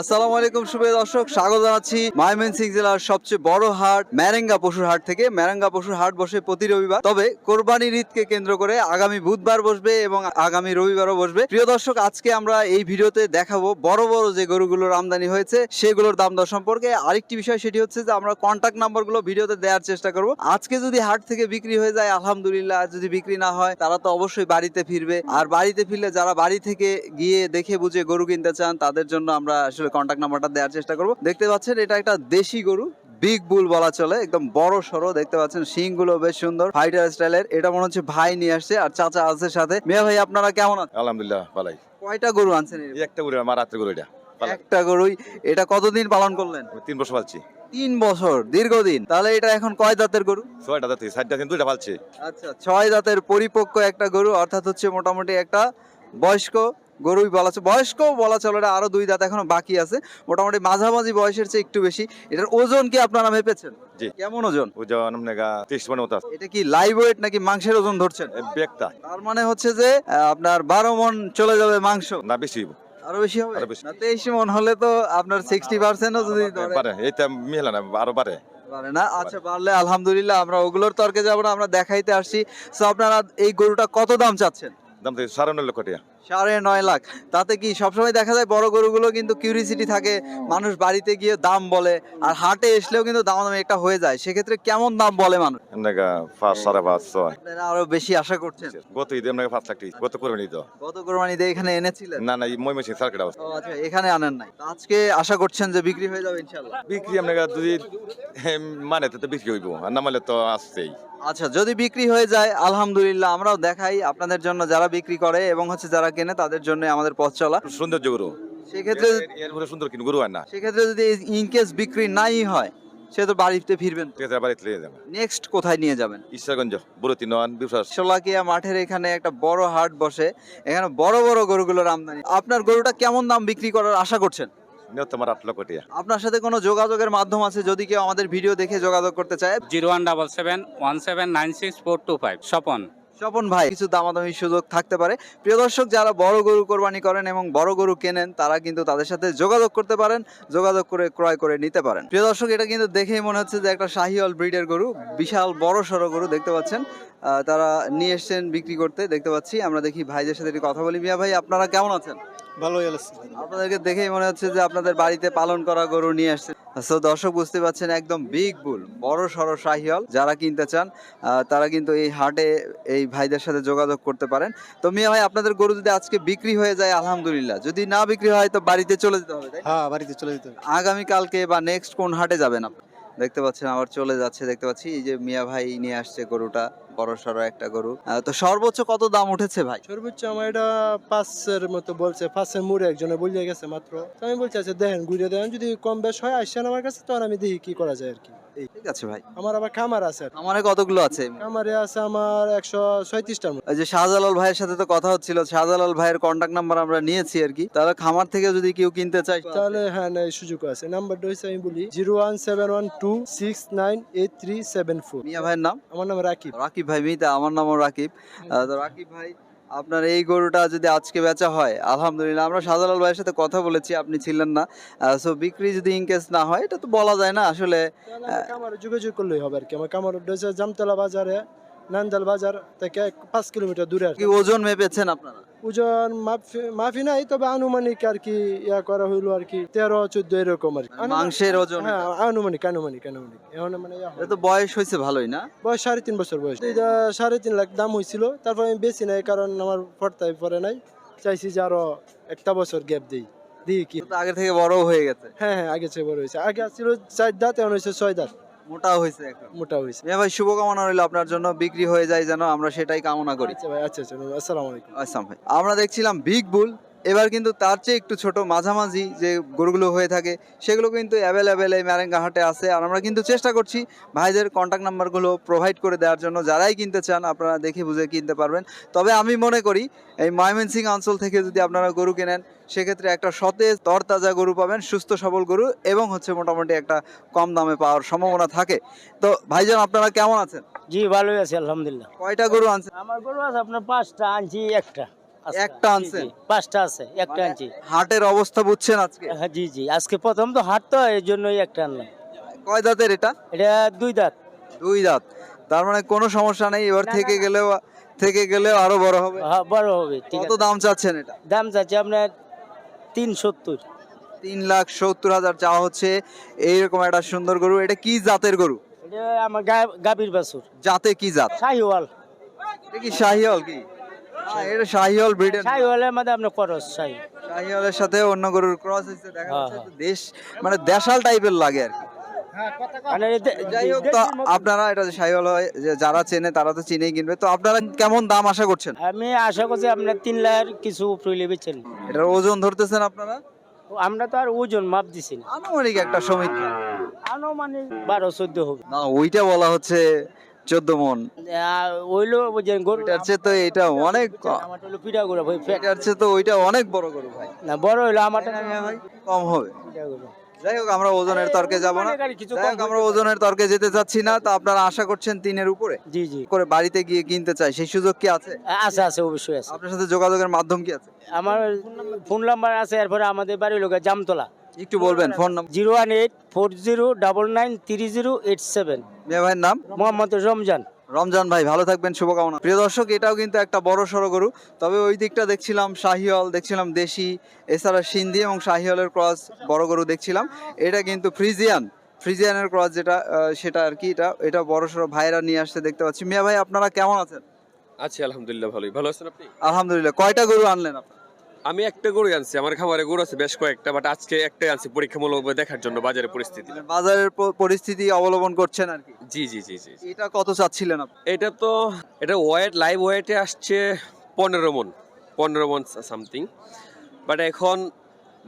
আসসালামু আলাইকুম শুভ দর্শক। স্বাগত জানাচ্ছি ময়মনসিংহ জেলার সবচেয়ে বড় হাট, ম্যারেঙ্গা পশুর হাট থেকে। ম্যারেঙ্গা পশুর হাট বসে প্রতি রবিবার। তবে কোরবানির ঈদকে কেন্দ্র করে আগামী বুধবার বসবে এবং আগামী রবিবারও বসবে। প্রিয় দর্শক, আজকে আমরা এই ভিডিওতে দেখাবো বড় বড় যে গরুগুলোর আমদানি হয়েছে, সেগুলোর দাম দর সম্পর্কে। আরেকটি বিষয় সেটি হচ্ছে যে, আমরা কন্ট্যাক্ট নাম্বারগুলো ভিডিওতে দেওয়ার চেষ্টা করব। আজকে যদি হাট থেকে বিক্রি হয়ে যায়, আলহামদুলিল্লাহ। যদি বিক্রি না হয়, তারা তো অবশ্যই বাড়িতে ফিরবে। আর বাড়িতে ফিরলে যারা বাড়ি থেকে গিয়ে দেখে বুঝে গরু কিনতে চান, তাদের জন্য আমরা আসলে কন্ট্যাক্ট নাম্বারটা দেওয়ার চেষ্টা করব। দেখতে পাচ্ছেন এটা একটা দেশি গরু বিগ বুল বলা চলে একদম বড় সড়ো দেখতে পাচ্ছেন শিংগুলো বেশ সুন্দর ফাইটার স্টাইলের এটা মনে হচ্ছে ভাই নিয়ে আসছে আর চাচা আছে সাথে। মেয়া ভাই আপনারা কেমন আছেন? আলহামদুলিল্লাহ ভালাই। কয়টা গরু আনছেন এই একটা গরু আমার রাত্রে গরু এটা একটা গরুই এটা কতদিন পালন করলেন? তিন বছর পালছি। তিন বছর দীর্ঘদিন। তাহলে এটা এখন কয় দাঁতের গরু? ছয়টা দাঁত সাইডটা কিন্তু দুইটা পালছি। আচ্ছা ছয় দাঁতের পরিপক্ক একটা গরু অর্থাৎ হচ্ছে মোটামুটি একটা বয়স্ক গরুই বলা চলে বয়স্ক বলা চলে না আরও দুই দাঁত এখনও বাকি আছে। মোটামুটি মাঝামাঝি বয়সের চেয়ে একটু বেশি। এটার ওজন কি আপনারা মেপেছেন? জি। কেমন ওজন? মতো এটা কি লাইভ ওয়েট নাকি মাংসের ওজন ধরছেন? তার মানে হচ্ছে যে আপনার বারো মন চলে যাবে মাংস। না বেশি। আরও বেশি হবে? না তেইশ মন হলে তো আপনার সিক্সটি পার্সেন্টও যদি ধরে পারে এইটা মিহলা না আরও পারে পারে না? আচ্ছা পারলে আলহামদুলিল্লাহ আমরা ওগুলোর তর্কে যাব না আমরা দেখাইতে আসছি। তো আপনারা এই গরুটা কত দাম চাচ্ছেন? দাম সাড়ে নয় লক্ষ টাকা। সাড়ে নয় লাখ। তাতে কি সবসময় দেখা যায় বড় গরুগুলো কিন্তু কিউরিসিটি থাকে মানুষ বাড়িতে গিয়ে দাম বলে আর হাটে এসলেও কিন্তু দাম দাম একটা হয়ে যায়। সেক্ষেত্রে কেমন দাম বলে মানুষ? পাঁচ সাড়ে পাঁচ ছয়। আপনারা আরও বেশি আশা করছেন? গত ঈদে আপনাকে পাঁচ লাখ গত করবেন তো গত কোরবানিতে এখানে এনেছিলেন? না না ময়মনসিং সার্কিট হাউস ও আচ্ছা এখানে আনেন নাই। আজকে আশা করছেন যে বিক্রি হয়ে যাবে বিক্রি যদি মানে তো বিক্রি হইব আর না মানে তো আসছেই আচ্ছা যদি বিক্রি হয়ে যায় আলহামদুলিল্লাহ আমরাও দেখাই আপনাদের জন্য যারা বিক্রি করে এবং হচ্ছে যারা কেনে তাদের জন্য আমাদের পথ চলা। সৌন্দর্য গরু। সেক্ষেত্রে সুন্দর কিন্তু গরু হয় না। সেক্ষেত্রে যদি ইনকেস বিক্রি নাই হয় সে তো বাড়িতে ফিরবেন বাড়িতে নেক্সট কোথায় নিয়ে যাবেন? ঈশ্বরগঞ্জ নন বিশ্বাস সোলাকিয়া মাঠের এখানে একটা বড় হাট বসে। এখানে বড় বড় গরুগুলোর আমদানি। আপনার গরুটা কেমন দাম বিক্রি করার আশা করছেন? তোমার আট লক্ষ আপনার সাথে কোনো যোগাযোগের মাধ্যম আছে? যদি কেউ আমাদের ভিডিও দেখে যোগাযোগ করতে চায়? Zero one double seven one seven nine six four two five. Swapan. Swapan ভাই, কিছু দামাদামি সুযোগ থাকতে পারে। প্রিয় দর্শক, যারা বড় গরু কোরবানি করেন এবং বড় গরু কেনেন, তারা কিন্তু তাদের সাথে যোগাযোগ করতে পারেন, যোগাযোগ করে ক্রয় করে নিতে পারেন। প্রিয় দর্শক, এটা কিন্তু দেখেই মনে হচ্ছে যে একটা শাহিওয়াল ব্রিডের গরু, বিশাল বড় সড়ো গরু দেখতে পাচ্ছেন। তারা নিয়ে এসছেন বিক্রি করতে, দেখতে পাচ্ছি। আমরা দেখি ভাইদের সাথে একটু কথা বলি। মিয়া ভাই, আপনারা কেমন আছেন? ভালোই আপনাদেরকে দেখেই মনে হচ্ছে যে আপনাদের বাড়িতে পালন করা গরু নিয়ে আসছে। তো দর্শক বুঝতে পাচ্ছেন একদম বিগ বুল বড় সড়ো শাহিয়াল যারা কিনতে চান তারা কিন্তু এই হাটে এই ভাইদের সাথে যোগাযোগ করতে পারেন। তো মিয়া ভাই আপনাদের গরু যদি আজকে বিক্রি হয়ে যায় আলহামদুলিল্লাহ। যদি না বিক্রি হয় তো বাড়িতে চলে যেতে হবে হ্যাঁ বাড়িতে চলে যেতে হবে। আগামী কালকে বা নেক্সট কোন হাটে যাবেন আপনি? দেখতে পাচ্ছেন আবার চলে যাচ্ছে দেখতে পাচ্ছি। এই যে মিয়া ভাই নিয়ে আসছে গরুটা। বড় সড়ো একটা গরু। আহ, তো সর্বোচ্চ কত দাম উঠেছে ভাই? সর্বোচ্চ আমার এটা পাঁচের মতো বলছে পাঁচের মুড়ে একজনে গেছে মাত্র। তো আমি বলছি আচ্ছা দেখেন ঘুরে দেখেন যদি কম বেশ হয় আসছেন আমার কাছে তখন আমি দেখি কি করা যায় আর কি। এই। ঠিক আছে ভাই। আমার আবার খামার আছে। আর কি। আমার কতগুলো আছে? খামারে আছে আমার একশো ছয়ত্রিশটার মতো। ওই যে শাহজালাল ভাইয়ের সাথে তো কথা হচ্ছিল শাহজালাল ভাইয়ের কন্ট্যাক্ট নাম্বার আমরা নিয়েছি আর কি। তাহলে খামার থেকে যদি কেউ কিনতে চায় তাহলে হ্যাঁ না এই সুযোগ আছে। নাম্বারটা হয়েছে আমি বলি zero one seven one two six nine eight three seven four. মিয়া ভাইয়ের নাম? আমার নাম রাকিব। রাকিব ভাই মিতা আমার নামও রাকিব। তো রাকিব ভাই আপনার এই গরুটা যদি আজকে বেচা হয় আলহামদুলিল্লাহ আমরা শাহজালাল ভাইয়ের সাথে কথা বলেছি আপনি ছিলেন না। সো বিক্রি যদি ইনকেস না হয় এটা তো বলা যায় না আসলে আমার যোগাযোগ করলেই হবে আর কি। আমার কামার জামতলা বাজারে নান্দাল বাজার থেকে পাঁচ কিলোমিটার দূরে আর কি। কি ওজন মেপেছেন আপনারা? ওজন মাফি- নাই তবে আনুমানিক আর কি ইয়া করা হইল আর কি তেরো চোদ্দ এরকম আর কি। মাংসের ওজন হ্যাঁ আনুমানিক আনুমানিক আনুমানিক। এখন মানে এটা তো বয়স হয়েছে ভালোই না? বয়স সাড়ে তিন বছর বয়স। এটা সাড়ে তিন লাখ দাম হয়েছিল তারপর আমি বেশি নাই কারণ আমার পড়তায় পরে নাই। চাইছি যে আরও একটা বছর গ্যাপ দিই দিই কি। আগে থেকে বড় হয়ে গেছে। হ্যাঁ হ্যাঁ আগে চেয়ে বড় হয়েছে। আগে ছিল চার দাঁত এখন হয়েছে ছয় দাঁত। মোটা হয়েছে এখন। মোটা হয়েছে। হ্যাঁ ভাই শুভকামনা রইল আপনার জন্য বিক্রি হয়ে যায় যেন আমরা সেটাই কামনা করি। আচ্ছা ভাই আচ্ছা আচ্ছা আসসালামু আলাইকুম। আসসালাম ভাই আমরা দেখছিলাম বিগ বুল এবার কিন্তু তার চেয়ে একটু ছোট মাঝামাঝি যে গরুগুলো হয়ে থাকে সেগুলো কিন্তু অ্যাভেলেবেল এই ম্যারেঙ্গা হাটে আছে। আর আমরা কিন্তু চেষ্টা করছি ভাইদের কন্ট্যাক্ট নাম্বারগুলো প্রোভাইড করে দেওয়ার জন্য। যারাই কিনতে চান আপনারা দেখে বুঝে কিনতে পারবেন। তবে আমি মনে করি এই ময়মনসিং অঞ্চল থেকে যদি আপনারা গরু কেনেন সেক্ষেত্রে একটা সতেজ তরতাজা গরু পাবেন সুস্থ সবল গরু এবং হচ্ছে মোটামুটি একটা কম দামে পাওয়ার সম্ভাবনা থাকে। তো ভাইজান আপনারা কেমন আছেন? জি ভালোই আছি আলহামদুলিল্লাহ। কয়টা গরু আনছেন? আমার গরু আছে আপনার পাঁচটা আনছি একটা। একটা জি, আনছেন? পাঁচটা আছে একটা মানে আনছি। হাটের অবস্থা বুঝছেন আজকে? হ্যাঁ জি জি আজকে প্রথম তো হাট তো এই জন্যই একটা আনলাম। কয় দাঁতের এটা? এটা দুই দাঁত। দুই দাঁত। তার মানে কোনো সমস্যা নেই এবার থেকে। গেলেও থেকে গেলেও আরও বড় হবে। হ্যাঁ, বড় হবে ঠিক কত আছে। দাম চাচ্ছেন এটা? দাম চাচ্ছে আপনার তিন সত্তর। তিন লাখ সত্তর হাজার চাওয়া হচ্ছে এইরকম একটা সুন্দর গরু। এটা কি জাতের গরু? এটা আমার গা- গাভীর বাছুর। জাতে কি জাত? শাহিওয়াল। এটা কি শাহিওয়াল কি? এটা ব্রিডের শাহিওয়ালের মধ্যে আপনার করস শাহি। শাহিওয়ালের সাথে অন্য গরুর ক্রস হয়েছে দেখা হ্যাঁ, যাচ্ছে হ্যাঁ। দেশ মানে দেশাল টাইপের লাগে আর কি। মানে যাই হোক তো আপনারা এটা শাহিওয়াল হয় যে যারা চেনে তারা তো চিনেই কিনবে। তো আপনারা কেমন দাম আশা করছেন? আমি আশা করছি আপনার তিন লাখ কিছু উপরে এটার ওজন ধরতেছেন আপনারা? আমরা তো আর ওজন মাপ দিছি না। আনুমানিক একটা সমীক্ষা। আনুমানিক বারো চোদ্দ হবে। না ওইটা বলা হচ্ছে চোদ্দ মন। ওইলো বুঝেন গরু চেয়ে তো এটা অনেক আমার হলো পিঠা গরু ভাই এটার চেয়ে তো ওইটা অনেক বড় গরু ভাই। না বড় হইল আমার তাই না মিয়া ভাই কম হবে। যাই হোক আমরা ওজনের তর্কে যাব না। যাই হোক আমরা ওজনের তর্কে যেতে চাচ্ছি না তো আপনারা আশা করছেন তিনের উপরে। জি জি। করে বাড়িতে গিয়ে কিনতে চাই সেই সুযোগ কি আছে? আছে আছে অবশ্যই আছে। আপনার সাথে যোগাযোগের মাধ্যম কি আছে? আমার ফোন নাম্বার আছে এরপরে আমাদের বাড়ির লোকের জামতলা। একটু বলবেন phone number zero one eight four zero double nine three zero eight seven. মিয়া ভাইয়ের নাম? মোহাম্মদ রমজান। রমজান ভাই ভালো থাকবেন শুভকামনা। প্রিয় দর্শক এটাও কিন্তু একটা বড় সড়ো গরু। তবে ওই দিকটা দেখছিলাম শাহিওয়াল দেখছিলাম দেশি এছাড়া সিন্ধি এবং শাহিওয়ালের ক্রস বড় গরু দেখছিলাম। এটা কিন্তু ফ্রিজিয়ান ফ্রিজিয়ানের ক্রস যেটা সেটা আর কি এটা এটা বড় সড়ো ভাইরা নিয়ে আসতে দেখতে পাচ্ছি। মিয়া ভাই আপনারা কেমন আছেন? আছি আলহামদুলিল্লাহ ভালোই। ভালো আছেন আপনি? আলহামদুলিল্লাহ কয়টা গরু আনলেন আপনারা? আমি একটা গরু আনছি আমার খামারে গরু আছে বেশ কয়েকটা বাট আজকে একটাই আনছি পরীক্ষামূলক দেখার জন্য বাজারের পরিস্থিতি। মানে বাজারের পরিস্থিতি অবলম্বন করছেন আর কি? জি জি জি জি জি। এটা কত চাচ্ছিলেন আপনি? এটা তো এটা ওয়েট লাইভ ওয়েটে আসছে পনেরো মন পনেরো মন সামথিং বাট এখন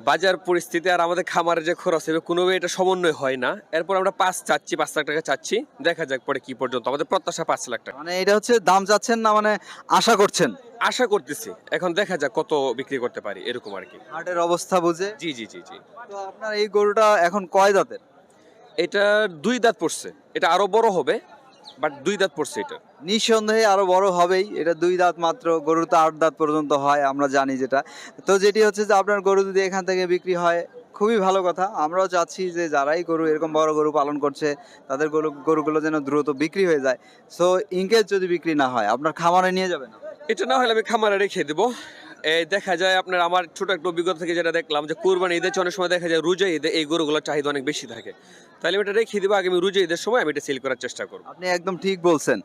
বাজার পরিস্থিতি আর আমাদের খামারের যে খরচ হবে কোনোভাবে এটা সমন্বয় হয় না। এরপর আমরা পাঁচ চাচ্ছি পাঁচ লাখ টাকা চাচ্ছি দেখা যাক পরে কি পর্যন্ত। আমাদের প্রত্যাশা পাঁচ লাখ টাকা। মানে এটা হচ্ছে দাম চাচ্ছেন না মানে আশা করছেন? আশা করতেছি। এখন দেখা যাক কত বিক্রি করতে পারি এরকম আর কি। হাটের অবস্থা বুঝে? জি জি জি জি। তো আপনার এই গরুটা এখন কয় দাঁতের? এটা দুই দাঁত পড়ছে। এটা আরও বড় হবে বাট দুই দাঁত পড়ছে এটা। নিঃসন্দেহে আরও বড় হবেই। এটা দুই দাঁত মাত্র গরুর তো আট দাঁত পর্যন্ত হয় আমরা জানি যেটা। তো যেটি হচ্ছে যে আপনার গরু যদি এখান থেকে বিক্রি হয় খুবই ভালো কথা। আমরাও চাচ্ছি যে যারাই গরু এরকম বড় গরু পালন করছে তাদের গরু গরুগুলো যেন দ্রুত বিক্রি হয়ে যায়। সো ইনকেস যদি বিক্রি না হয় আপনার খামারে নিয়ে যাবেন? এটা না হলে আমি খামারে রেখে দেবো। এই দেখা যায় আপনার আমার ছোট একটা অভিজ্ঞতা থেকে যেটা দেখলাম যে কোরবানি ঈদের অনেক সময় দেখা যায় রোজা ঈদে এই গরুগুলোর চাহিদা অনেক বেশি থাকে। তাহলে আমি এটা রেখে দেবো, আগামী রোজা ঈদের সময় আমি এটা সেল করার চেষ্টা করব। আপনি একদম ঠিক বলছেন।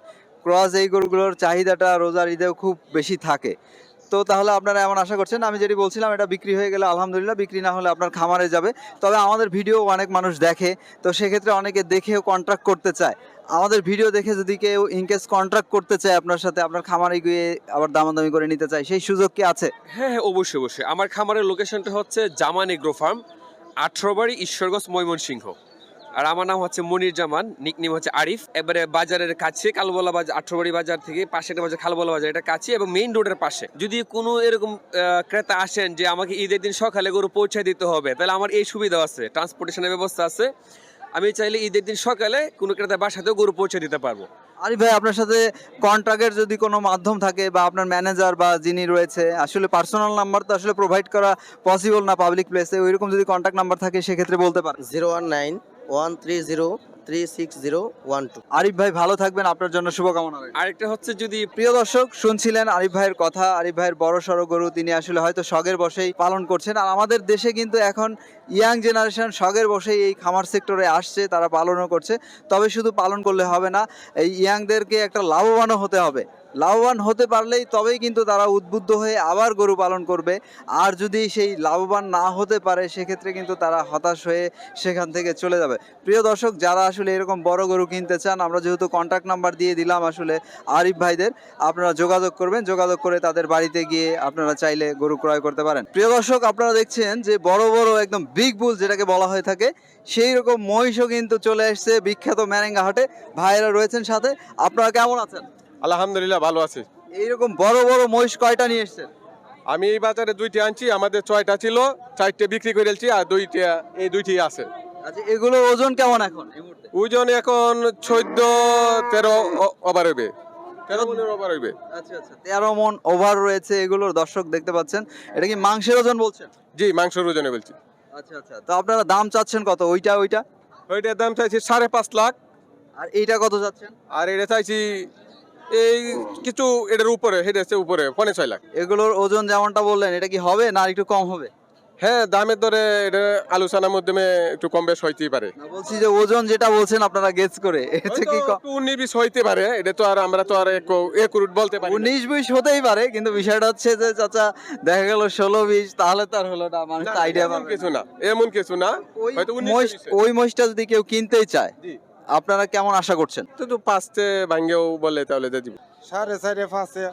ক্রস এই গরুগুলোর চাহিদাটা রোজার ঈদেও খুব বেশি থাকে। তো তাহলে আপনারা এমন আশা করছেন, আমি যেটি বলছিলাম, এটা বিক্রি হয়ে গেলে আলহামদুলিল্লাহ, বিক্রি না হলে আপনার খামারে যাবে। তবে আমাদের ভিডিও অনেক মানুষ দেখে, তো সেক্ষেত্রে অনেকে দেখেও কন্ট্রাক্ট করতে চায়। আমাদের ভিডিও দেখে যদি কেউ ইনকেস কন্ট্রাক্ট করতে চায় আপনার সাথে, আপনার খামারে গিয়ে আবার দামাদামি করে নিতে চায়, সেই সুযোগ কি আছে? হ্যাঁ হ্যাঁ অবশ্যই অবশ্যই। আমার খামারের লোকেশনটা হচ্ছে জামান এগ্রো ফার্ম আঠারোবাড়ি ঈশ্বরগঞ্জ ময়মনসিংহ। আর আমার নাম হচ্ছে মনির জামান নিকনিম হচ্ছে আরিফ। এবারে বাজারের কাছে কালবলা বাজার আঠারোবাড়ি বাজার থেকে পাশে একটা বাজার খালবলা বাজার এটা কাছে এবং মেইন রোডের পাশে। যদি কোনো এরকম ক্রেতা আসেন যে আমাকে ঈদের দিন সকালে গরু পৌঁছে দিতে হবে তাহলে আমার এই সুবিধা আছে ট্রান্সপোর্টেশনের ব্যবস্থা আছে। আমি চাইলে ঈদের দিন সকালে কোনো ক্রেতা বাসাতেও গরু পৌঁছে দিতে পারব। আরিফ ভাই আপনার সাথে কন্ট্রাক্টের যদি কোনো মাধ্যম থাকে বা আপনার ম্যানেজার বা যিনি রয়েছে আসলে পার্সোনাল নাম্বার তো আসলে প্রোভাইড করা পসিবল না পাবলিক প্লেসে ওইরকম যদি কন্ট্যাক্ট নাম্বার থাকে সেক্ষেত্রে বলতে পারেন। Zero one nine one three zero three six zero one two Arif ভাই ভালো থাকবেন আপনার জন্য শুভকামনা রইল। আরেকটা হচ্ছে যদি প্রিয় দর্শক শুনছিলেন আরিফ ভাইয়ের কথা আরিফ ভাইয়ের বড় সড়ো গরু তিনি আসলে হয়তো শখের বসেই পালন করছেন। আর আমাদের দেশে কিন্তু এখন ইয়াং জেনারেশন শখের বসেই এই খামার সেক্টরে আসছে তারা পালনও করছে। তবে শুধু পালন করলে হবে না এই ইয়াংদেরকে একটা লাভবানও হতে হবে। লাভবান হতে পারলেই তবেই কিন্তু তারা উদ্বুদ্ধ হয়ে আবার গরু পালন করবে। আর যদি সেই লাভবান না হতে পারে, সেক্ষেত্রে কিন্তু তারা হতাশ হয়ে সেখান থেকে চলে যাবে। প্রিয় দর্শক, যারা আসলে এরকম বড় গরু কিনতে চান, আমরা যেহেতু কন্ট্যাক্ট নাম্বার দিয়ে দিলাম আসলে আরিফ ভাইদের, আপনারা যোগাযোগ করবেন। যোগাযোগ করে তাদের বাড়িতে গিয়ে আপনারা চাইলে গরু ক্রয় করতে পারেন। প্রিয় দর্শক, আপনারা দেখছেন যে বড় বড় একদম বিগ বুল যেটাকে বলা হয়ে থাকে, সেই রকম মহিষও কিন্তু চলে এসছে বিখ্যাত ম্যারেঙ্গা হাটে। ভাইয়েরা রয়েছেন সাথে। আপনারা কেমন আছেন? আলহামদুলিল্লাহ ভালো আছি। এইরকম বড় বড় মহিষ কয়টা নিয়ে এসছেন? আমি এই বাজারে দুইটি আনছি আমাদের ছয়টা ছিল চারটে বিক্রি করে দিয়েছি আর দুইটা এই দুইটি আছে। আচ্ছা এগুলোর ওজন কেমন এখন ওজন এখন চোদ্দ তেরো ওভার হবে। তেরো মনের ওভার হইবে আচ্ছা আচ্ছা তেরো মন ওভার রয়েছে এগুলোর দর্শক দেখতে পাচ্ছেন। এটা কি মাংসের ওজন বলছেন? জি মাংসের ওজনে বলছি। আচ্ছা আচ্ছা তো আপনারা দাম চাচ্ছেন কত? ওইটা ওইটা? ওইটার দাম চাইছি সাড়ে পাঁচ লাখ। আর এইটা কত চাচ্ছেন? আর এটা চাইছি এই কিছু এটার উপরে উপরে পনেরো ছয় লাখ। এগুলোর ওজন যেমনটা বললেন এটা কি হবে না একটু কম হবে? হ্যাঁ দামের দরে এটা আলোচনার মাধ্যমে একটু কম বেশ হইতেই পারে। বলছি যে ওজন যেটা বলছেন আপনারা গেস করে থেকে কি উনিশ বিশ হইতে পারে এটা তো আর আমরা তো আর বলতে পারি উনিশ বিশ হতেই পারে কিন্তু বিষয়টা হচ্ছে যে চাচা দেখা গেল ষোলো বিশ তাহলে তো আর হলো না মানুষ আইডিয়া কিছু না এমন কিছু না ওই হয়তো। ওই মহিষটা যদি কেউ কিনতেই চায়। আপনারা কেমন আশা করছেন? তো তো পাঁচতে ভাঙ্গেও বলে তাহলে দিয়ে দিব। সাড়ে চারে পাঁচে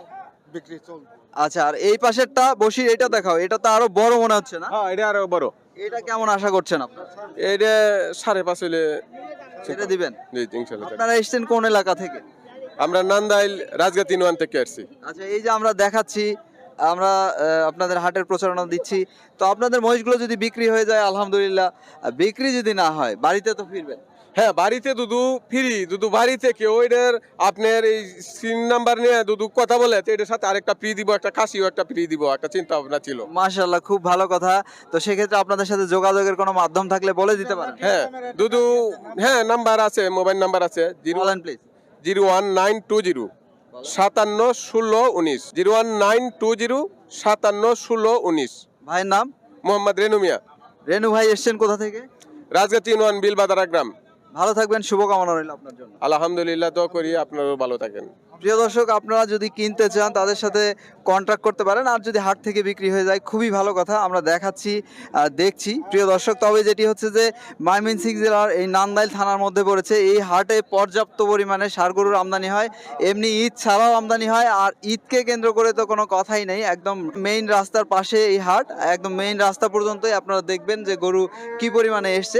বিক্রি চলবে। আচ্ছা আর এই পাশেরটা বসির এটা দেখাও এটা তো আরও বড় মনে হচ্ছে না? হ্যাঁ এটা আরও বড়। এটা কেমন আশা করছেন আপনারা? এটা সাড়ে পাঁচ হইলে সেটা দিবেন? জি ইনশাল্লাহ। আপনারা এসছেন কোন এলাকা থেকে? আমরা নান্দাইল রাজগা তিন ওয়ান থেকে আসছি। আচ্ছা এই যে আমরা দেখাচ্ছি আমরা আপনাদের হাটের প্রচারণা দিচ্ছি তো আপনাদের মহিষগুলো যদি বিক্রি হয়ে যায় আলহামদুলিল্লাহ। আর বিক্রি যদি না হয় বাড়িতে তো ফিরবেন। হ্যাঁ বাড়িতে দুদু ফ্রি দুদু বাড়ি থেকে ওইটার আপনার এই সিন নাম্বার নিয়ে দুদু কথা বলে তো এটার সাথে আরেকটা ফ্রি দিব একটা খাসিও একটা ফ্রি দিব একটা চিন্তা ভাবনা ছিল। মাশাল্লাহ খুব ভালো কথা। তো সেক্ষেত্রে আপনাদের সাথে যোগাযোগের কোনো মাধ্যম থাকলে বলে দিতে পারেন। হ্যাঁ দুদু হ্যাঁ নাম্বার আছে মোবাইল নাম্বার আছে zero one please zero one nine two zero সাতান্ন ষোলো উনিশ। Zero one nine two zero সাতান্ন ষোলো উনিশ। ভাইয়ের নাম? মোহাম্মদ রেনু মিয়া। রেনু ভাই এসছেন কোথা থেকে? রাজগা তিন ওয়ান বিলবাদারা গ্রাম। ভালো থাকবেন শুভকামনা রইল আপনার জন্য। আলহামদুলিল্লাহ তো করি আপনারও ভালো থাকেন। প্রিয় দর্শক আপনারা যদি কিনতে চান তাদের সাথে কন্ট্যাক্ট করতে পারেন। আর যদি হাট থেকে বিক্রি হয়ে যায় খুবই ভালো কথা আমরা দেখাচ্ছি দেখছি। প্রিয় দর্শক তবে যেটি হচ্ছে যে ময়মনসিংহ জেলার এই নান্দাইল থানার মধ্যে পড়েছে। এই হাটে পর্যাপ্ত পরিমাণে গরুর আমদানি হয়। এমনি ঈদ ছাড়াও আমদানি হয়। আর ঈদকে কেন্দ্র করে তো কোনো কথাই নেই। একদম মেইন রাস্তার পাশে এই হাট। একদম মেইন রাস্তা পর্যন্তই আপনারা দেখবেন যে গরু কি পরিমাণে এসছে।